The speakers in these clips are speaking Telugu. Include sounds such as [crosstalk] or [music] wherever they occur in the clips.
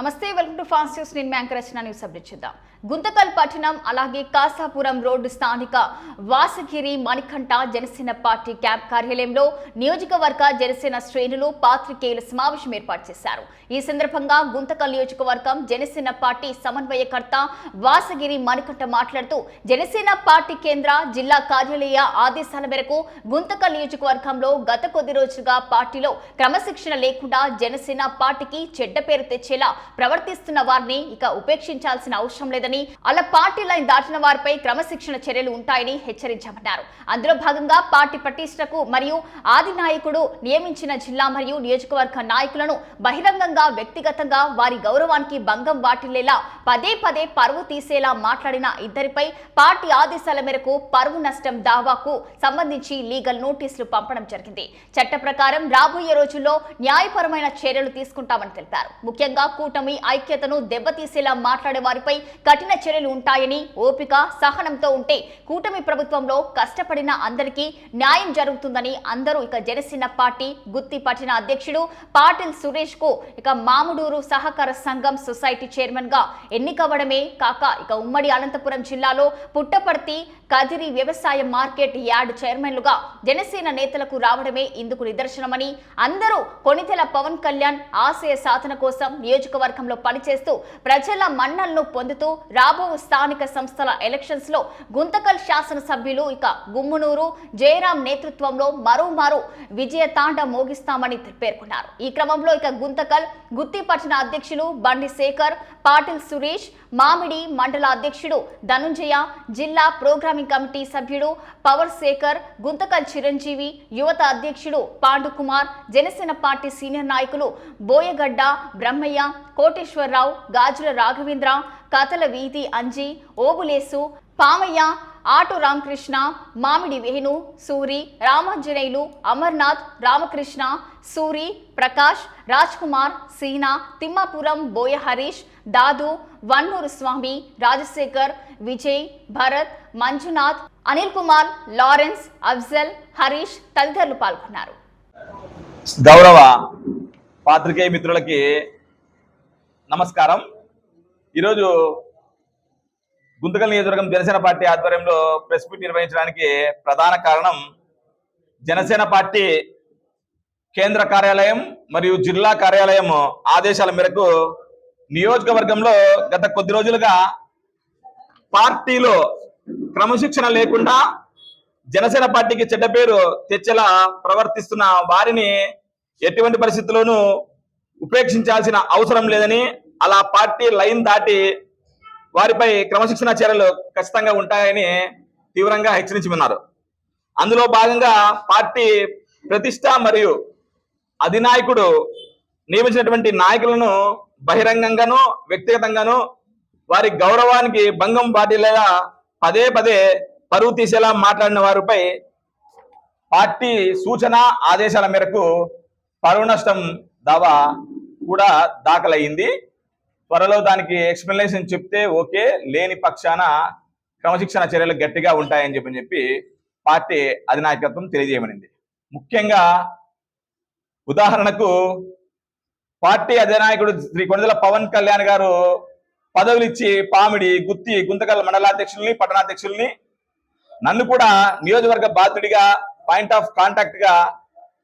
నమస్తే వెల్కమ్ టు ఫాస్ట్ న్యూస్ నేను మ్యాంకర్ రచన న్యూస్ అప్డేట్ చేద్దాం. గుంతకల్ పట్టణం అలాగే కాసాపురం రోడ్డు స్థానిక వాసగిరి మణికంఠ జనసేన పార్టీ క్యాంప్ కార్యాలయంలో నియోజకవర్గ జనసేన శ్రేణులు పాత్రికేయుల సమావేశం ఏర్పాటు చేశారు. ఈ సందర్భంగా గుంతకల్ నియోజకవర్గం జనసేన పార్టీ సమన్వయకర్త వాసగిరి మణికంఠ మాట్లాడుతూ జనసేన పార్టీ కేంద్ర జిల్లా కార్యాలయ ఆదేశాల మేరకు గుంతకల్ నియోజకవర్గంలో గత కొద్ది రోజులుగా పార్టీలో క్రమశిక్షణ లేకుండా జనసేన పార్టీకి చెడ్డ పేరు తెచ్చేలా ప్రవర్తిస్తున్న వారిని ఇక ఉపేక్షించాల్సిన అవసరం లేదని అలా పార్టీ లైన్ దాటిన వారిపై క్రమశిక్షణ చర్యలు ఉంటాయని హెచ్చరించామన్నారు. అందులో భాగంగా పార్టీ పటిష్టకు మరియు ఆది నాయకుడు నియమించిన జిల్లా మరియు నియోజకవర్గ నాయకులను బహిరంగంగా వ్యక్తిగతంగా వారి గౌరవానికి భంగం వాటిల్లేలా పదే పదే పరువు తీసేలా మాట్లాడిన ఇద్దరిపై పార్టీ ఆదేశాల మేరకు పరువు నష్టం దావాకు సంబంధించి లీగల్ నోటీసులు పంపడం జరిగింది. చట్ట ప్రకారం రాబోయే రోజుల్లో న్యాయపరమైన చర్యలు తీసుకుంటామని తెలిపారు. ముఖ్యంగా కూటమి ఐక్యతను దెబ్బతీసేలా మాట్లాడే వారిపై కఠిన చర్యలు ఉంటాయని ఓపిక సహనంతో ఉంటే కూటమి ప్రభుత్వంలో కష్టపడిన అందరికీ న్యాయం జరుగుతుందని అందరూ ఇక జనసేన పార్టీ గుత్తి పట్టిన అధ్యక్షుడు పాటిల్ సురేష్కు ఇక మాముడూరు సహకార సంఘం సొసైటీ చైర్మన్గా ఎన్నికవ్వడమే కాక ఇక ఉమ్మడి అనంతపురం జిల్లాలో పుట్టపర్తి కదిరి వ్యవసాయ మార్కెట్ యార్డ్ చైర్మన్లుగా జనసేన నేతలకు రావడమే ఇందుకు నిదర్శనమని అందరూ కొనితెల పవన్ కళ్యాణ్ ఆశయ సాధన కోసం నియోజకవర్గంలో పనిచేస్తూ ప్రజల మన్నలను పొందుతూ రాబో స్థానిక సంస్థల ఎలక్షన్స్లో గుంతకల్ శాసనసభ్యులు ఇక గుమ్మునూరు జయరాం నేతృత్వంలో మరోమారు విజయ తాండ మోగిస్తామని పేర్కొన్నారు. ఈ క్రమంలో ఇక గుంతకల్ గుత్తి పట్టణ అధ్యక్షులు బండి శేఖర్ పాటిల్ సురేష్ మామిడి మండల అధ్యక్షుడు ధనుంజయ జిల్లా ప్రోగ్రామింగ్ కమిటీ సభ్యుడు పవర్ శేఖర్ గుంతకల్ చిరంజీవి యువత అధ్యక్షుడు పాండుకుమార్ జనసేన పార్టీ సీనియర్ నాయకులు బోయగడ్డ బ్రహ్మయ్య కోటేశ్వరరావు గాజుల రాఘవేంద్ర కథల వీధి అంజి ఓబులేసు పామయ్య ఆటో రామకృష్ణ మామిడి వేణు సూరి రామాంజనేయులు అమర్నాథ్ రామకృష్ణ సూరి ప్రకాష్ రాజ్ కుమార్ సీనా తిమ్మాపురం బోయ హరీష్ దాదు వన్నూరు స్వామి రాజశేఖర్ విజయ్ భరత్ మంజునాథ్ అనిల్ కుమార్ లారెన్స్ అఫ్జల్ హరీష్ తదితరులు పాల్గొన్నారు. గౌరవ పాత్రికేయ మిత్రులకి నమస్కారం. ఈరోజు గుంతకల్ నియోజకవర్గం జనసేన పార్టీ ఆధ్వర్యంలో ప్రెస్ మీట్ నిర్వహించడానికి ప్రధాన కారణం జనసేన పార్టీ కేంద్ర కార్యాలయం మరియు జిల్లా కార్యాలయం ఆదేశాల మేరకు నియోజకవర్గంలో గత కొద్ది రోజులుగా పార్టీలో క్రమశిక్షణ లేకుండా జనసేన పార్టీకి చెడ్డ పేరు తెచ్చేలా ప్రవర్తిస్తున్న వారిని ఎటువంటి పరిస్థితుల్లోనూ ఉపేక్షించాల్సిన అవసరం లేదని అలా పార్టీ లైన్ దాటి వారిపై క్రమశిక్షణ చర్యలు ఖచ్చితంగా ఉంటాయని తీవ్రంగా హెచ్చరించమన్నారు. అందులో భాగంగా పార్టీ ప్రతిష్ట మరియు అధినాయకుడు నియమించినటువంటి నాయకులను బహిరంగంగాను వ్యక్తిగతంగాను వారి గౌరవానికి భంగం వాటిల్లేలా పదే పదే పరువు తీసేలా మాట్లాడిన వారిపై పార్టీ సూచన ఆదేశాల మేరకు పరువు నష్టం దావా కూడా దాఖలయ్యింది. త్వరలో దానికి ఎక్స్ప్లెనేషన్ చెప్తే ఓకే లేని పక్షాన క్రమశిక్షణ చర్యలు గట్టిగా ఉంటాయని చెప్పి చెప్పి పార్టీ అధినాయకత్వం తెలియజేయమనింది. ముఖ్యంగా ఉదాహరణకు పార్టీ అధినాయకుడు శ్రీ కొండల పవన్ కళ్యాణ్ గారు పదవులు ఇచ్చి పామిడి గుత్తి గుంతకల్ మండలాధ్యక్షుల్ని పట్టణాధ్యక్షుల్ని నన్ను కూడా నియోజకవర్గ బాధ్యుడిగా పాయింట్ ఆఫ్ కాంటాక్ట్గా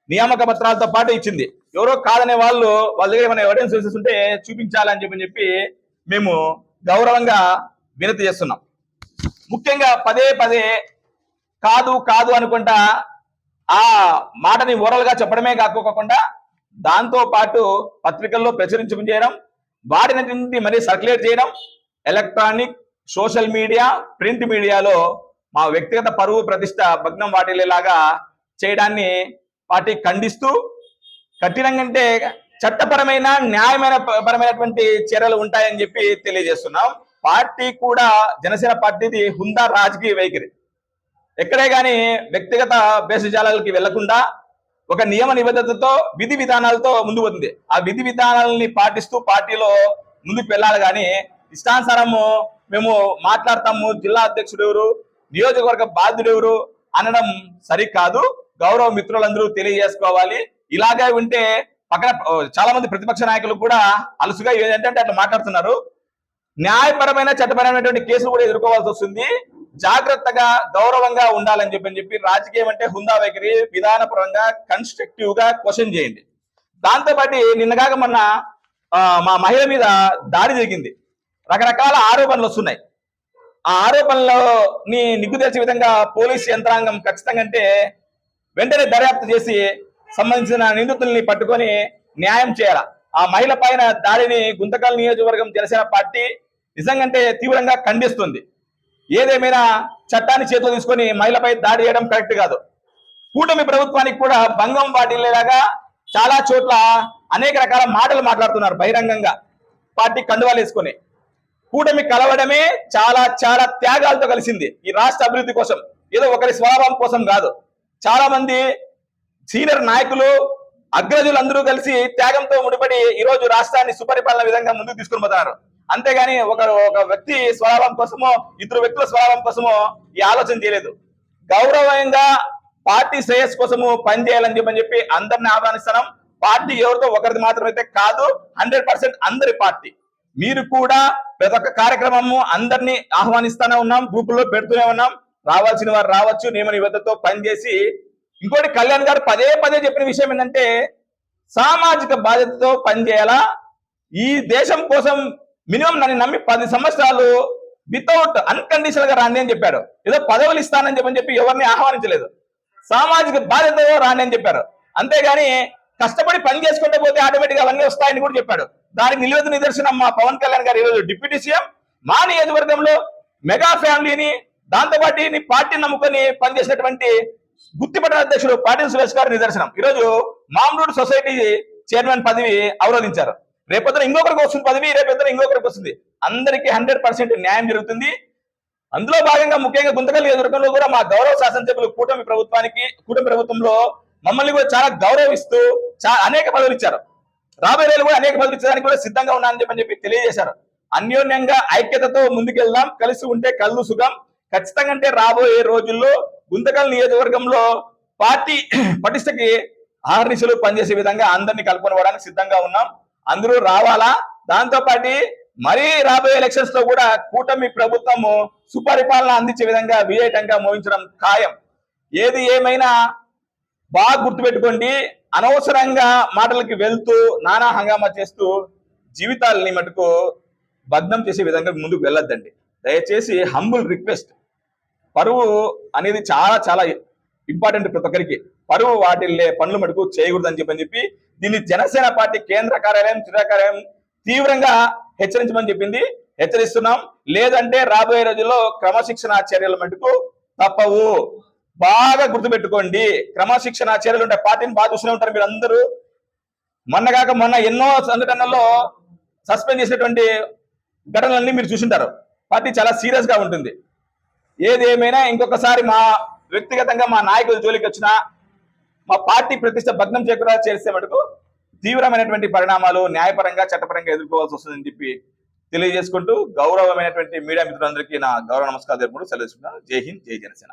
నియామక పత్రాలతో పాటు ఇచ్చింది. ఎవరో కాదనే వాళ్ళు వాళ్ళ దగ్గర ఏమైనా ఎవిడెన్స్ ఉంటే చూపించాలని చెప్పి చెప్పి మేము గౌరవంగా వినతి చేస్తున్నాం. ముఖ్యంగా పదే పదే కాదు కాదు అనుకుంటా ఆ మాటని ఓరల్గా చెప్పడమే కాకోకుండా దాంతో పాటు పత్రికల్లో ప్రచురించడం చేయడం వాటిని మరీ సర్క్యులేట్ చేయడం ఎలక్ట్రానిక్ సోషల్ మీడియా ప్రింట్ మీడియాలో మా వ్యక్తిగత పరువు ప్రతిష్ట భగ్నం వాటిల్లేలాగా చేయడాన్ని పార్టీ ఖండిస్తూ కఠినంగా అంటే చట్టపరమైన న్యాయమైన పరమైనటువంటి చర్యలు ఉంటాయని చెప్పి తెలియజేస్తున్నాం. పార్టీ కూడా జనసేన పార్టీది హుందా రాజకీయ వైఖరి. ఎక్కడే గాని వ్యక్తిగత బేసజాలకి వెళ్ళకుండా ఒక నియమ నిబద్ధతతో విధి విధానాలతో ముందు పోతుంది. ఆ విధి విధానాలని పాటిస్తూ పార్టీలో ముందుకు వెళ్ళాలి కానీ ఇష్టానుసారము మేము మాట్లాడతాము. జిల్లా అధ్యక్షుడు ఎవరు? నియోజకవర్గ బాధ్యుడు ఎవరు? అనడం సరికాదు. గౌరవ మిత్రులందరూ తెలియజేసుకోవాలి. ఇలాగే ఉంటే పక్కన చాలా మంది ప్రతిపక్ష నాయకులు కూడా అలుసుగా ఏంటంటే అట్లా మాట్లాడుతున్నారు. న్యాయపరమైన చట్టపరమైనటువంటి కేసులు కూడా ఎదుర్కోవాల్సి వస్తుంది. జాగ్రత్తగా గౌరవంగా ఉండాలని చెప్పి చెప్పి రాజకీయం అంటే హుందా వైఖరి విధానపరంగా కన్స్ట్రక్టివ్గా క్వశ్చన్ చేయండి దాంతోపాటు నిన్నగాక మొన్న ఆ, మా మహిళ మీద దాడి జరిగింది. రకరకాల ఆరోపణలు వస్తున్నాయి. ఆ ఆరోపణలని నిగ్గు తెచ్చే విధంగా పోలీస్ యంత్రాంగం ఖచ్చితంగా అంటే వెంటనే దర్యాప్తు చేసి సంబంధించిన నిందితుల్ని పట్టుకొని న్యాయం చేయాల? ఆ మహిళ పైన దాడిని గుంతకల్ నియోజకవర్గం జనసేన పార్టీ నిజంగంటే తీవ్రంగా ఖండిస్తుంది. ఏదేమైనా చట్టాన్ని చేతిలో తీసుకొని మహిళపై దాడి చేయడం కరెక్ట్ కాదు. కూటమి ప్రభుత్వానికి కూడా భంగం వాటిల్లేలాగా చాలా చోట్ల అనేక రకాల మాటలు మాట్లాడుతున్నారు బహిరంగంగా పార్టీ కండువాలు వేసుకొని. కూటమి కలవడమే చాలా చాలా త్యాగాలతో కలిసింది ఈ రాష్ట్ర అభివృద్ధి కోసం. ఏదో ఒకరి స్వభావం కోసం కాదు. చాలా మంది సీనియర్ నాయకులు అగ్రజులు అందరూ కలిసి త్యాగంతో ముడిపడి ఈ రోజు రాష్ట్రాన్ని సుపరిపాలన విధంగా ముందుకు తీసుకుని పోతున్నారు. అంతేగాని ఒక ఒక వ్యక్తి స్వభావం కోసమో ఇద్దరు వ్యక్తుల స్వభావం కోసమో ఈ ఆలోచన చేయలేదు. గౌరవంగా పార్టీ శ్రేయస్ కోసము పనిచేయాలని చెప్పని చెప్పి అందరిని ఆహ్వానిస్తున్నాం. పార్టీ ఎవరితో ఒకరిది మాత్రమైతే కాదు హండ్రెడ్ పర్సెంట్ అందరి పార్టీ. మీరు కూడా ప్రతి ఒక్క కార్యక్రమము అందరినీ ఆహ్వానిస్తూనే ఉన్నాం గ్రూపుల్లో పెడుతూనే ఉన్నాం. రావాల్సిన వారు రావచ్చు నియమ నిబద్ధతతో పనిచేసి ఇంకోటి కళ్యాణ్ గారు పదే పదే చెప్పిన విషయం ఏంటంటే సామాజిక బాధ్యతతో పనిచేయాలా? ఈ దేశం కోసం మినిమం నన్ను నమ్మి పది సంవత్సరాలు వితౌట్ అన్కండిషనల్గా రాండి అని చెప్పారు ఏదో పదవులు ఇస్తానని చెప్పని చెప్పి ఎవరిని ఆహ్వానించలేదు. సామాజిక బాధ్యతతో రాండి అని చెప్పారు. అంతేగాని కష్టపడి పని చేసుకుంటే పోతే ఆటోమేటిక్ అవన్నీ వస్తాయని కూడా చెప్పాడు. దానికి నిలువెత్తు నిదర్శనం మా పవన్ కళ్యాణ్ గారు ఈరోజు డిప్యూటీ సీఎం. మా నియోజకవర్గంలో మెగా ఫ్యామిలీని దాంతోపాటు ఈ పార్టీని నమ్ముకొని పనిచేసినటువంటి గుత్తిపట్టణ అధ్యక్షుడు పాటిల్ సురేష్ గారు నిదర్శనం. ఈరోజు మామూలు సొసైటీ చైర్మన్ పదవి అవరోధించారు. రేపొద్దున ఇంకొకరికి వస్తుంది పదవి రేపొద్దున ఇంకొకరికి వస్తుంది. అందరికీ హండ్రెడ్ పర్సెంట్ న్యాయం జరుగుతుంది. అందులో భాగంగా ముఖ్యంగా గుంతకల్ నియోజకవర్గంలో కూడా మా గౌరవ శాసనసభ్యులు కూటమి ప్రభుత్వానికి కూటమి ప్రభుత్వంలో మమ్మల్ని కూడా చాలా గౌరవిస్తూ చా- అనేక పదవులు ఇచ్చారు. రాబోయే రోజులు కూడా అనేక పదవులు ఇచ్చడానికి కూడా సిద్ధంగా ఉన్నానని చెప్పని చెప్పి తెలియజేశారు. అన్యోన్యంగా ఐక్యతతో ముందుకెళ్దాం. కలిసి ఉంటే కళ్ళు సుఖం. ఖచ్చితంగా అంటే రాబోయే రోజుల్లో గుంతకల్ నియోజకవర్గంలో పార్టీ [clears throat] పటిష్టకి ఆహర్నిశలు పనిచేసే విధంగా అందరినీ కలుపుకొని పోవడానికి సిద్ధంగా ఉన్నాం. అందరూ రావాలా? దాంతో పాటు మరీ రాబోయే ఎలక్షన్స్లో కూడా కూటమి ప్రభుత్వము సుపరిపాలన అందించే విధంగా విజయటంగా మోహించడం ఖాయం. ఏది ఏమైనా బాగా గుర్తుపెట్టుకోండి. అనవసరంగా మాటలకి వెళ్తూ నానా హంగామా చేస్తూ జీవితాలని మటుకు భగ్నం చేసే విధంగా ముందుకు వెళ్ళొద్దండి. దయచేసి హంబుల్ రిక్వెస్ట్ పరువు అనేది చాలా చాలా ఇంపార్టెంట్ ప్రతి ఒక్కరికి. పరువు వాటిల్లే పనులు మటుకు చేయకూడదని చెప్పని చెప్పి దీన్ని జనసేన పార్టీ కేంద్ర కార్యాలయం జిల్లా కార్యాలయం తీవ్రంగా హెచ్చరించమని చెప్పింది. హెచ్చరిస్తున్నాం. లేదంటే రాబోయే రోజుల్లో క్రమశిక్షణ చర్యల మటుకు తప్పవు. బాగా గుర్తుపెట్టుకోండి. క్రమశిక్షణ చర్యలు ఉంటాయి పార్టీని బాగా చూస్తూనే ఉంటారు మీరు అందరూ మొన్న కాక మొన్న ఎన్నో సంఘటనల్లో సస్పెండ్ చేసినటువంటి ఘటనలన్నీ మీరు చూసింటారు. పార్టీ చాలా సీరియస్గా ఉంటుంది. ఏది ఏమైనా ఇంకొకసారి మా వ్యక్తిగతంగా మా నాయకుల జోలికి వచ్చినా మా పార్టీ ప్రతిష్ట భగ్నం చేయకుండా చేస్తే మటుకు తీవ్రమైనటువంటి పరిణామాలు న్యాయపరంగా చట్టపరంగా ఎదుర్కోవాల్సి వస్తుందని చెప్పి తెలియజేసుకుంటూ గౌరవమైనటువంటి మీడియా మిత్రులందరికీ నా గౌరవ నమస్కారం తెలుపుకుంటూ సెలవు జై హింద్ జై జనసేన.